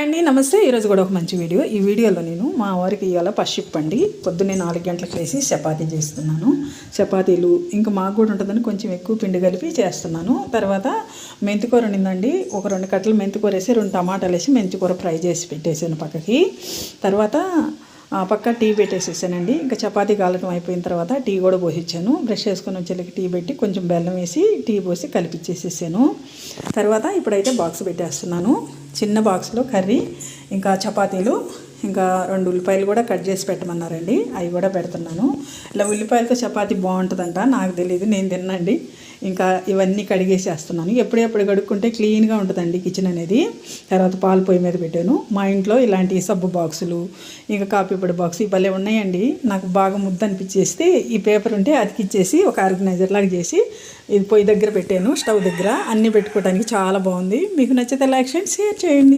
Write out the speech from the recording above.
Hi అండి నమస్తే. ఈరోజు కూడా ఒక మంచి వీడియో. ఈ వీడియోలో నేను మా వారికి ఇవాళ పషిప్ అండి పొద్దున్నే నాలుగు గంటలకు వేసి చపాతీ చేస్తున్నాను. చపాతీలు ఇంకా మాకు కూడా ఉంటుందని కొంచెం ఎక్కువ పిండి కలిపి చేస్తున్నాను. తర్వాత మెంతికూర ఉండిందండి. ఒక రెండు కట్టలు మెంతికూర వేసి రెండు టమాటాలు వేసి మెంతికూర ఫ్రై చేసి పెట్టేసాను పక్కకి. తర్వాత ఆ పక్క టీ పెట్టేసేసానండి. ఇంకా చపాతీ కాలటం అయిపోయిన తర్వాత టీ కూడా పోసిచ్చాను. బ్రష్ చేసుకొని వచ్చేళ్ళకి టీ పెట్టి కొంచెం బెల్లం వేసి టీ పోసి కలిపిచ్చేసేసాను. తర్వాత ఇప్పుడైతే బాక్స్ పెట్టేస్తున్నాను. చిన్న బాక్స్లో కర్రీ ఇంకా చపాతీలు ఇంకా రెండు ఉల్లిపాయలు కూడా కట్ చేసి పెట్టమన్నారండి. అవి కూడా పెడుతున్నాను. ఇలా ఉల్లిపాయలతో చపాతీ బాగుంటుందంట నాకు తెలియదు నేను తిన్నండి ఇంకా ఇవన్నీ కడిగేసేస్తున్నాను. ఎప్పుడెప్పుడు కడుక్కుంటే క్లీన్గా ఉంటుందండి కిచెన్ అనేది. తర్వాత పాలు పొయ్యి మీద పెట్టాను. మా ఇంట్లో ఇలాంటి సబ్బు బాక్సులు ఇంకా కాపీ పొడి బాక్స్ ఇవ్వలే భలే ఉన్నాయండి. నాకు బాగా ముద్ద అనిపించేస్తే ఈ పేపర్ ఉంటే అతికిచ్చేసి ఒక ఆర్గనైజర్ లాగా చేసి ఇది పొయ్యి దగ్గర పెట్టాను స్టవ్ దగ్గర. అన్నీ పెట్టుకోవడానికి చాలా బాగుంది. మీకు నచ్చితే లైక్ చేయండి షేర్ చేయండి